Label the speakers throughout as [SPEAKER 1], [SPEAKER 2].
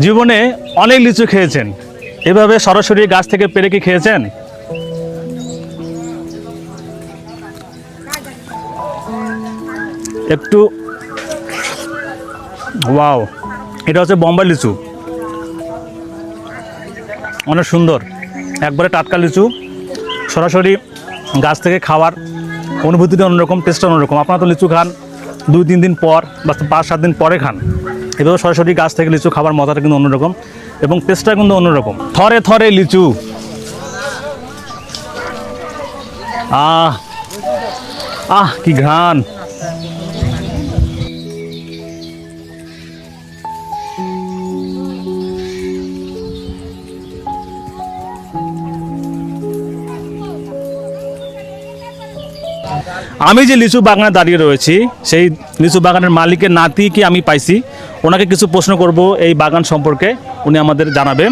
[SPEAKER 1] জীবনে অনেক লিচু খেয়েছেন। এভাবে সরাসরি গাছ থেকে পেরে কি খেয়েছেন? একটু, ওয়াও, এটা হচ্ছে বম্বাই লিচু। অনেক সুন্দর। একবারে টাটকা লিচু। সরাসরি গাছ থেকে খাওয়ার অনুভূতিটা অন্যরকম টেস্টটা অন্যরকম। আপনারা তো লিচু খান দুই, তিন দিন পর বা পাঁচ, সাত দিন পরে খান। এভাবে সরাসরি গাছ থেকে লিচু খাবার মজাটা কিন্তু অন্যরকম এবং টেস্টটা কিন্তু অন্যরকম। থরে থরে লিচু। আহ আহ, কি ঘ্রাণ। আমি যে লিচু বাগানে দাঁড়িয়ে রয়েছি সেই লিচু বাগানের মালিকের নাতিকে আমি পাইছি? ওনাকে কিছু প্রশ্ন করব এই বাগান সম্পর্কে উনি আমাদের জানাবে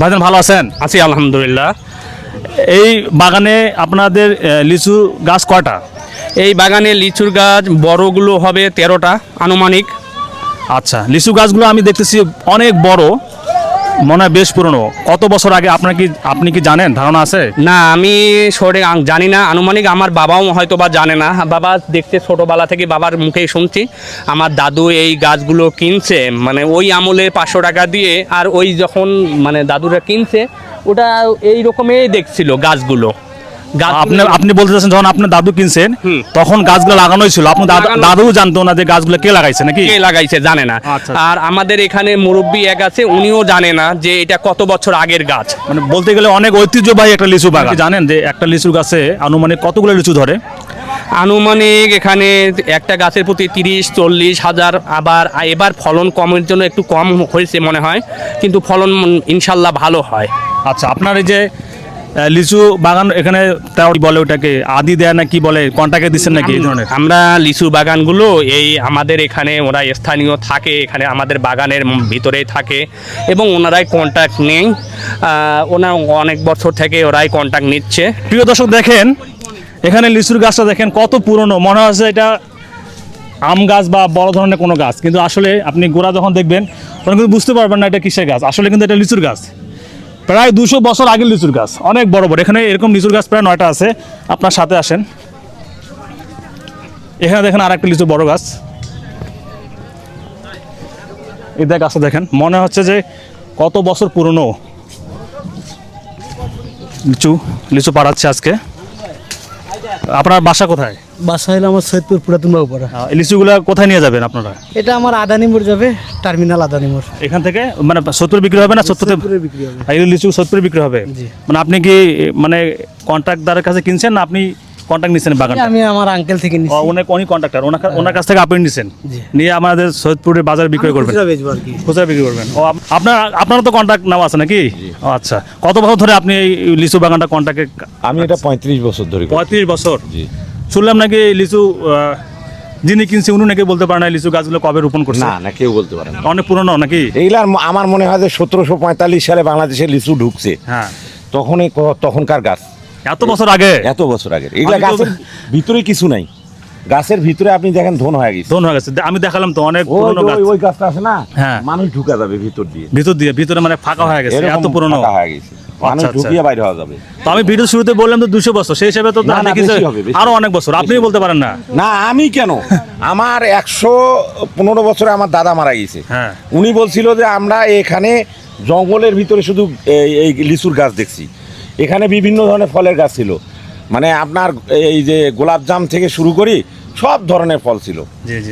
[SPEAKER 1] ভাইজান ভালো আছেন?
[SPEAKER 2] আছি আলহামদুলিল্লাহ।
[SPEAKER 1] এই বাগানে আপনাদের লিচু গাছ কয়টা?
[SPEAKER 2] এই বাগানে লিচুর গাছ বড়গুলো হবে তেরোটা আনুমানিক।
[SPEAKER 1] আচ্ছা লিচু গাছগুলো আমি দেখতেছি অনেক বড়। মনে হয় বেশ পুরনো। কত বছর আগে আপনার কি আপনি কি জানেন? ধারণা আছে?
[SPEAKER 2] না, আমি সরে জানি না। আনুমানিক আমার বাবাও হয়তো বা জানে না। বাবা দেখতে ছোটোবেলা থেকে বাবার মুখেই শুনছি। আমার দাদু এই গাছগুলো কিনছে মানে ওই আমলে পাঁচশো টাকা দিয়ে, আর ওই যখন মানে দাদুরা কিনছে, ওটা এই রকমেই দেখছিল গাছগুলো।
[SPEAKER 1] আপনি আপনি বলতে চাচ্ছেন যখন আপনার দাদু কিনছেন তখন গাছগুলো লাগানোই ছিল। আপনার দাদু দাদুও জানতো না যে গাছগুলো কে লাগাইছে নাকি?
[SPEAKER 2] কে লাগাইছে জানে না।
[SPEAKER 1] আচ্ছা।
[SPEAKER 2] আর আমাদের এখানে মুরব্বী এক আছে উনিও জানে না যে এটা কত বছর আগের গাছ।
[SPEAKER 1] মানে বলতে গেলে অনেক ঐতিহ্যবাহী একটা লিচু বাগান। জানেন যে একটা লিচু গাছে আনুমানিক কতগুলো লিচু ধরে?
[SPEAKER 2] আনুমানিক এখানে একটা গাছের প্রতি তিরিশ চল্লিশ হাজার আবার এবার ফলন কমের জন্য একটু কম হয়েছে মনে হয়। কিন্তু ফলন ইনশাল্লাহ ভালো হয়।
[SPEAKER 1] আচ্ছা আপনার এই যে লিচু বাগান এখানে তাও বলে ওটাকে আদি দেয় না কি বলে কন্টাকে দিচ্ছেন নাকি? এই ধরনের।
[SPEAKER 2] আমরা লিচু বাগানগুলো এই আমাদের এখানে ওরা স্থানীয় থাকে এখানে আমাদের বাগানের ভিতরেই থাকে এবং ওনারাই কন্ট্যাক্ট নেই। ওনার অনেক বছর থেকে ওরাই কন্ট্যাক্ট নিচ্ছে।
[SPEAKER 1] প্রিয় দর্শক দেখেন এখানে লিচুর গাছটা দেখেন কত পুরনো। মনে হচ্ছে এটা আম গাছ বা বড় ধরনের কোনো গাছ। কিন্তু আসলে আপনি গোড়া যখন দেখবেন তখন কিন্তু বুঝতে পারবেন না এটা কিসের গাছ। আসলে কিন্তু এটা লিচুর গাছ। প্রায় দুশো বছর আগের লিচুর গাছ। অনেক বড় বড়। এখানে এরকম লিচুর গাছ প্রায় নয়টা আছে। আপনার সাথে আসেন। এখানে দেখেন আর একটা লিচু বড় গাছ। এই দেখ গাছটা দেখেন, মনে হচ্ছে যে কত বছর পুরনো লিচু লিচু পাড়াচ্ছে আজকে। আপনার বাসা কোথায়?
[SPEAKER 3] বাসা হলো আমার সৈয়দপুর পুরাতন বাবুপাড়া
[SPEAKER 1] এই লিচুগুলা কোথায় নিয়ে যাবেন আপনারা?
[SPEAKER 3] এটা আমার আদানি মোড় যাবে টার্মিনাল আদানি মোড়
[SPEAKER 1] এখান থেকে? মানে সত্তর বিক্রি হবে না সত্তর
[SPEAKER 3] বিক্রি হবে।
[SPEAKER 1] এই লিচু সত্তর বিক্রি হবে?
[SPEAKER 3] জি।
[SPEAKER 1] মানে আপনি কি মানে কন্ট্রাক্টদারের কাছে কিনছেন না আপনি কন্ট্রাক্ট নিচ্ছেন বাগান
[SPEAKER 3] আমি আমার আঙ্কেল থেকে নিচ্ছি
[SPEAKER 1] অনেক অনেক কন্ট্রাক্টর ওনার ওনার কাছ থেকে আপনি নিচ্ছেন
[SPEAKER 3] জি।
[SPEAKER 1] নিয়ে আমাদের সৈয়দপুরের বাজারে বিক্রি করবেন।
[SPEAKER 3] খুচরা বেচবো আর কি।
[SPEAKER 1] খুচরা বিক্রি করবেন। ও আপ- আপনার আপনারও তো কন্ট্রাক্ট নেওয়া আছে নাকি? ও আচ্ছা। কত বছর ধরে আপনি এই লিচু বাগানটা কন্ট্রাক্টে
[SPEAKER 4] আমি এটা পঁয়ত্রিশ বছর ধরে।
[SPEAKER 1] পঁয়ত্রিশ বছর?
[SPEAKER 4] জি।
[SPEAKER 1] শুনলাম নাকি লিচু যিনি কিনছে উনি নাকি বলতে পারে না লিচু গাছগুলো কবে রোপণ করছে?
[SPEAKER 4] না না কেউ বলতে পারে না।
[SPEAKER 1] অনেক পুরনো নাকি?
[SPEAKER 4] এইগুলার ম- আমার মনে হয় যে সতেরোশো পঁয়তাল্লিশ সালে বাংলাদেশে লিচু ঢুকছে।
[SPEAKER 1] হ্যাঁ।
[SPEAKER 4] তখনই তখনকার গাছ।
[SPEAKER 1] এত বছর আগে?
[SPEAKER 4] এত বছর আগে। এগুলা গাছের ভিতরে কিছু নাই। গাছের ভিতরে আপনি দেখেন ধন হয়ে গেছে।
[SPEAKER 1] ধন হয়ে গেছে। আমি দেখালাম তো অনেক পুরনো গাছ।
[SPEAKER 4] ওই- গাছটা আছে না?
[SPEAKER 1] হ্যাঁ।
[SPEAKER 4] মানুষ ঢুকা যাবে ভিতর দিয়ে।
[SPEAKER 1] ভিতর দিয়ে ভিতরে মানে ফাঁকা হয়ে গেছে এত পুরনো।
[SPEAKER 4] ফাঁকা হয়ে গেছে। মানুষ
[SPEAKER 1] আচ্ছা।
[SPEAKER 4] ঢুকিয়ে বাইরে হওয়া যাবে।
[SPEAKER 1] তো আমি ভিডিও শুরুতে বললাম তো দুশো বছর সেই হিসাবে তো
[SPEAKER 4] আরও
[SPEAKER 1] অনেক বছর। আপনি বলতে পারেন না?
[SPEAKER 4] না আমি কেন? আমার একশো পনেরো বছরে আমার দাদা মারা গেছে।
[SPEAKER 1] হ্যাঁ।
[SPEAKER 4] উনি বলছিল যে আমরা এখানে জঙ্গলের ভিতরে শুধু এই- এই লিচুর গাছ দেখছি। এখানে বিভিন্ন ধরনের ফলের গাছ ছিল। মানে আপনার এই যে গোলাপজাম থেকে শুরু করি সব ধরনের ফল ছিল।
[SPEAKER 1] জি জি।